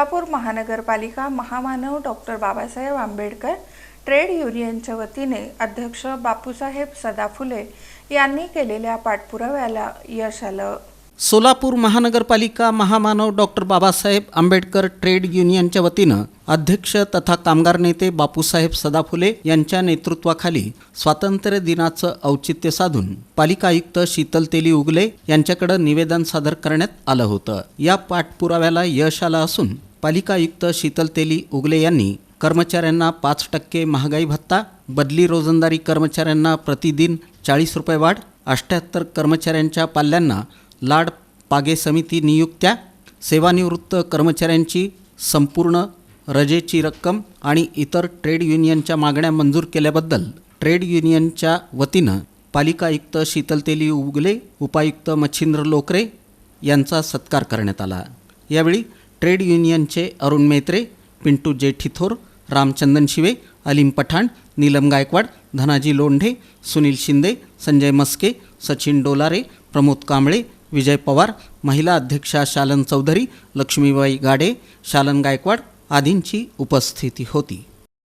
सोलापूर महानगरपालिका महामानव doctor Babasaheb Ambedkar trade युनियनच्या वतीने अध्यक्ष बापूसाहेब सदाफुले यांनी केलेल्या पाठपुराव्याला यश आलं. सोलापूर महानगरपालिका महामानव डॉक्टर बाबासाहेब आंबेडकर ट्रेड युनियनच्या वतीनं अध्यक्ष तथा कामगार नेते बापूसाहेब सदाफुले यांच्या नेतृत्वाखाली स्वातंत्र्य दिनाचं औचित्य साधून पालिका आयुक्त शीतल तेली उगले यांच्याकडे निवेदन सादर करण्यात आलं होतं. या पाठपुराव्याला यश आलं असून पालिका आयुक्त शीतल तेली उगले यांनी कर्मचाऱ्यांना पाच टक्के महागाई भत्ता बदली रोजंदारी कर्मचाऱ्यांना प्रतिदिन चाळीस रुपये वाढ अष्ट्याहत्तर कर्मचाऱ्यांच्या पाल्यांना लाड पागे समिती नियुक्त्या सेवानिवृत्त कर्मचाऱ्यांची संपूर्ण रजेची रक्कम आणि इतर ट्रेड युनियनच्या मागण्या मंजूर केल्याबद्दल ट्रेड युनियनच्या वतीनं पालिका आयुक्त शीतल तेली उगले उपायुक्त मच्छिंद्र लोकरे यांचा सत्कार करण्यात आला. यावेळी ट्रेड युनियनचे अरुण मेत्रे पिंटू जेठीथोर रामचंदन शिवे अलीम पठाण नीलम गायकवाड धनाजी लोंढे सुनील शिंदे संजय मस्के सचिन डोलारे प्रमोद कांबळे विजय पवार महिला अध्यक्षा शालन चौधरी लक्ष्मीबाई गाडे शालन गायकवाड आदींची उपस्थिती होती.